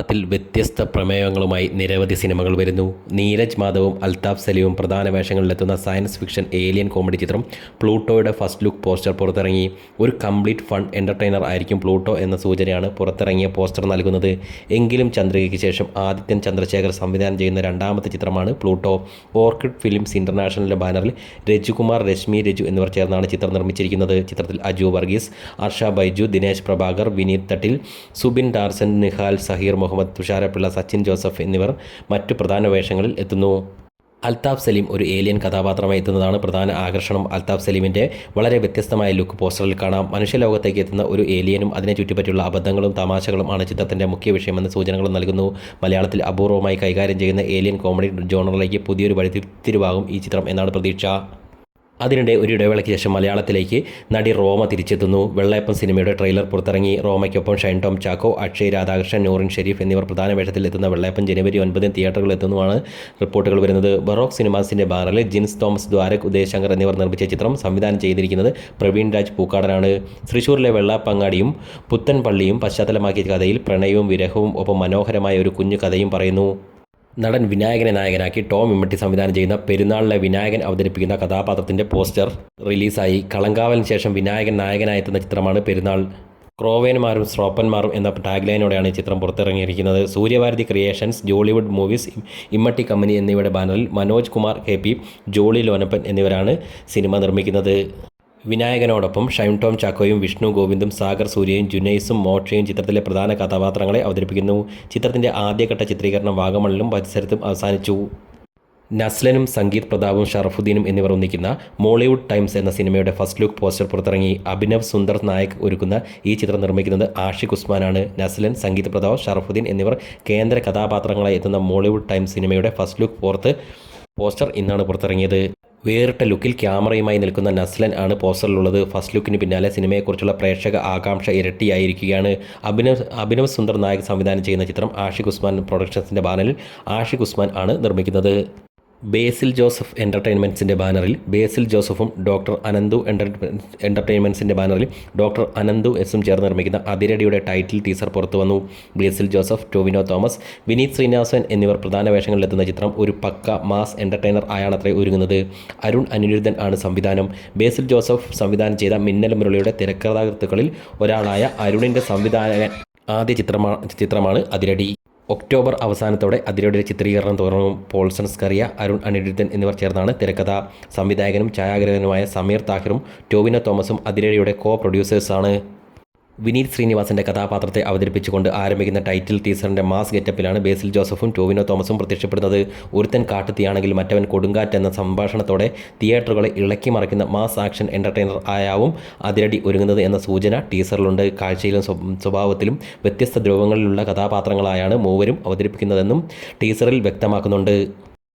അതിൽ വ്യത്യസ്ത പ്രമേയങ്ങളുമായി നിരവധി സിനിമകൾ വരുന്നു. നീരജ് മാധവും അൽതാഫ് സലീവും പ്രധാന വേഷങ്ങളിലെത്തുന്ന സയൻസ് ഫിക്ഷൻ ഏലിയൻ കോമഡി ചിത്രം പ്ലൂട്ടോയുടെ ഫസ്റ്റ് ലുക്ക് പോസ്റ്റർ പുറത്തിറങ്ങി. ഒരു കംപ്ലീറ്റ് ഫൺ എന്റർടൈനർ ആയിരിക്കും പ്ലൂട്ടോ എന്ന സൂചനയാണ് പുറത്തിറങ്ങിയ പോസ്റ്റർ നൽകുന്നത്. എങ്കിലും ചന്ദ്രികയ്ക്ക് ശേഷം ആദിത്യൻ ചന്ദ്രശേഖർ സംവിധാനം ചെയ്യുന്ന രണ്ടാമത്തെ ചിത്രമാണ് പ്ലൂട്ടോ. ഓർക്കിഡ് ഫിലിംസ് ഇന്റർനാഷണലിന്റെ ബാനറിൽ രജുകുമാർ രശ്മി രജു എന്നിവർ ചേർന്നാണ് ചിത്രം നിർമ്മിച്ചിരിക്കുന്നത്. ചിത്രത്തിൽ അജു വർഗീസ് അർഷ ബൈജു ദിനേശ് പ്രഭാകർ വിനീത് തട്ടിൽ സുബിൻ ടാർസൻ നിഹാൽ സഹീർ മുഹമ്മദ് തുഷാരപ്പിള്ള സച്ചിൻ ജോസഫ് എന്നിവർ മറ്റു പ്രധാന വേഷങ്ങളിൽ എത്തുന്നു. അൽതാഫ് സലീം ഒരു ഏലിയൻ കഥാപാത്രമായി എത്തുന്നതാണ് പ്രധാന ആകർഷണം. അൽതാഫ് സലീമിന്റെ വളരെ വ്യത്യസ്തമായ ലുക്ക് പോസ്റ്ററിൽ കാണാം. മനുഷ്യലോകത്തേക്ക് എത്തുന്ന ഒരു ഏലിയനും അതിനെ ചുറ്റിപ്പറ്റിയുള്ള അബദ്ധങ്ങളും തമാശകളും ആണ് ചിത്രത്തിന്റെ മുഖ്യ വിഷയമെന്ന് സൂചനകളും നൽകുന്നു. മലയാളത്തിൽ അപൂർവമായി കൈകാര്യം ചെയ്യുന്ന ഏലിയൻ കോമഡി ജോണറിലേക്ക് പുതിയൊരു വഴിത്തിരിവാകും ഈ ചിത്രം എന്നാണ് പ്രതീക്ഷ. അതിനിടെ ഒരു ഇടവേളയ്ക്ക് ശേഷം മലയാളത്തിലേക്ക് നടി റോമ തിരിച്ചെത്തുന്നു. വെള്ളയപ്പൻ സിനിമയുടെ ട്രെയിലർ പുറത്തിറങ്ങി. റോമയ്ക്കൊപ്പം ഷൈൻ ടോം ചാക്കോ അക്ഷയ് രാധാകൃഷ്ണൻ നൂറിൻ ഷെരീഫ് എന്നിവർ പ്രധാന വേഷത്തിൽ എത്തുന്ന വെള്ളയപ്പൻ ജനുവരി ഒൻപതിന് തിയേറ്ററുകളിൽ എത്തുന്നതാണ് റിപ്പോർട്ടുകൾ വരുന്നത്. ബറോക്ക് സിനിമാസിന്റെ ബാറിൽ ജിൻസ് തോമസ് ദ്വാരക് ഉദയശങ്കർ എന്നിവർ നിർമ്മിച്ച ചിത്രം സംവിധാനം ചെയ്തിരിക്കുന്നത് പ്രവീൺ രാജ് പൂക്കാടനാണ്. തൃശൂരിലെ വെള്ളാപ്പങ്ങാടിയും പുത്തൻപള്ളിയും പശ്ചാത്തലമാക്കിയ കഥയിൽ പ്രണയവും വിരഹവും ഒപ്പം മനോഹരമായ ഒരു കുഞ്ഞു കഥയും പറയുന്നു. നടൻ വിനായകനെ നായകനാക്കി ടോം ഇമ്മട്ടി സംവിധാനം ചെയ്യുന്ന പെരുന്നാളിലെ വിനായകൻ അവതരിപ്പിക്കുന്ന കഥാപാത്രത്തിന്റെ പോസ്റ്റർ റിലീസായി. കളങ്കാവലിന് ശേഷം വിനായകൻ നായകനായി എത്തുന്ന ചിത്രമാണ് പെരുന്നാൾ. ക്രോവേന്മാരും സ്ട്രോപ്പന്മാരും എന്ന ടാഗ്ലൈനോടെയാണ് ഈ ചിത്രം പുറത്തിറങ്ങിയിരിക്കുന്നത്. Suryabharathi creations Jollywood movies Immatty company എന്നിവയുടെ ബാനറിൽ മനോജ് കുമാർ കെ പി ജോളി ലോനപ്പൻ എന്നിവരാണ് സിനിമ നിർമ്മിക്കുന്നത്. വിനായകനോടൊപ്പം ഷൈൻ ടോം ചാക്കോയും വിഷ്ണു ഗോവിന്ദും സാഗർ സൂര്യയും ജുനൈസും മോക്ഷയും ചിത്രത്തിലെ പ്രധാന കഥാപാത്രങ്ങളെ അവതരിപ്പിക്കുന്നു. ചിത്രത്തിന്റെ ആദ്യഘട്ട ചിത്രീകരണം വാഗമണിലും പരിസരത്തും അവസാനിച്ചു. നസ്ലനും സംഗീത് പ്രതാപും ഷറഫുദ്ദീനും എന്നിവർ ഒന്നിക്കുന്ന മോളിവുഡ് ടൈംസ് എന്ന സിനിമയുടെ ഫസ്റ്റ് ലുക്ക് പോസ്റ്റർ പുറത്തിറങ്ങി. അഭിനവ് സുന്ദർ നായക് ഒരുക്കുന്ന ഈ ചിത്രം നിർമ്മിക്കുന്നത് ആഷിഖ് ഉസ്മാനാണ്. നസ്ലൻ സംഗീത് പ്രതാപ് ഷറഫുദ്ദീൻ എന്നിവർ കേന്ദ്ര കഥാപാത്രങ്ങളായി എത്തുന്ന മോളിവുഡ് ടൈംസ് സിനിമയുടെ ഫസ്റ്റ് ലുക്ക് പോർത്ത് പോസ്റ്റർ ഇന്നാണ് പുറത്തിറങ്ങിയത്. വേറിട്ട ലുക്കിൽ ക്യാമറയുമായി നിൽക്കുന്ന നസ്ലൻ ആണ് പോസ്റ്ററിലുള്ളത്. ഫസ്റ്റ് ലുക്കിന് പിന്നാലെ സിനിമയെക്കുറിച്ചുള്ള പ്രേക്ഷക ആകാംക്ഷ ഇരട്ടിയായിരിക്കുകയാണ്. അഭിനവ് അഭിനവ് സുന്ദർ നായക് സംവിധാനം ചെയ്യുന്ന ചിത്രം ആഷിഖ് ഉസ്മാൻ പ്രൊഡക്ഷൻസിന്റെ ബാനറിൽ ആഷിഖ് ഉസ്മാൻ ആണ് നിർമ്മിക്കുന്നത്. ബേസിൽ ജോസഫ് എന്റർടൈൻമെന്റ്സിന്റെ ബാനറിൽ ബേസിൽ ജോസഫും ഡോക്ടർ അനന്തു എന്റർ എന്റർടൈൻമെന്റ്സിന്റെ ബാനറിൽ ഡോക്ടർ അനന്തു എസും ചേർന്ന് നിർമ്മിക്കുന്ന അതിരടിയുടെ ടൈറ്റിൽ ടീസർ പുറത്തു വന്നു. ബേസിൽ ജോസഫ് ടോവിനോ തോമസ് വിനീത് ശ്രീനിവാസൻ എന്നിവർ പ്രധാന വേഷങ്ങളിലെത്തുന്ന ചിത്രം ഒരു പക്ക മാസ് എന്റർടൈനർ ആയാണത്രേ ഒരുങ്ങുന്നത്. അരുൺ അനിരുദ്ധൻ ആണ് സംവിധാനം. ബേസിൽ ജോസഫ് സംവിധാനം ചെയ്ത മിന്നൽ മുരളിയുടെ തിരക്കഥാകൃത്തുക്കളിൽ ഒരാളായ അരുണിന്റെ സംവിധായകൻ ആദ്യ ചിത്രമാണ് ചിത്രമാണ് അതിരടി. ഒക്ടോബർ അവസാനത്തോടെ അതിരയുടെ ചിത്രീകരണം തുടങ്ങും പോൾസൺ സ്കറിയ അരുൺ അനിരുദ്ധൻ എന്നിവർ ചേർന്നാണ് തിരക്കഥ. സംവിധായകനും ഛായാഗ്രഹകനുമായ സമീർ താഹിറും ടോവിനോ തോമസും അതിരയുടെ കോ പ്രൊഡ്യൂസേഴ്സാണ് വിനീത് ശ്രീനിവാസന്റെ കഥാപാത്രത്തെ അവതരിപ്പിച്ചുകൊണ്ട് ആരംഭിക്കുന്ന ടൈറ്റിൽ ടീസറിന്റെ മാസ് ഗെറ്റപ്പിലാണ് ബേസിൽ ജോസഫും ടോവിനോ തോമസും പ്രത്യക്ഷപ്പെടുന്നത്. ഒരുത്തൻ കാട്ടുതീയാണെങ്കിൽ മറ്റവൻ കൊടുങ്കാറ്റ് എന്ന സംഭാഷണത്തോടെ തിയേറ്ററുകളെ ഇളക്കി മറിക്കുന്ന മാസ് ആക്ഷൻ എന്റർടൈനർ ആയാവും അതിരടി ഒരുങ്ങുന്നത് എന്ന സൂചന ടീസറിലുണ്ട്. കാഴ്ചയിലും സ്വഭാവത്തിലും വ്യത്യസ്ത ധ്രുവങ്ങളിലുള്ള കഥാപാത്രങ്ങളായാണ് മൂവരും അവതരിപ്പിക്കുന്നതെന്നും ടീസറിൽ വ്യക്തമാക്കുന്നുണ്ട്.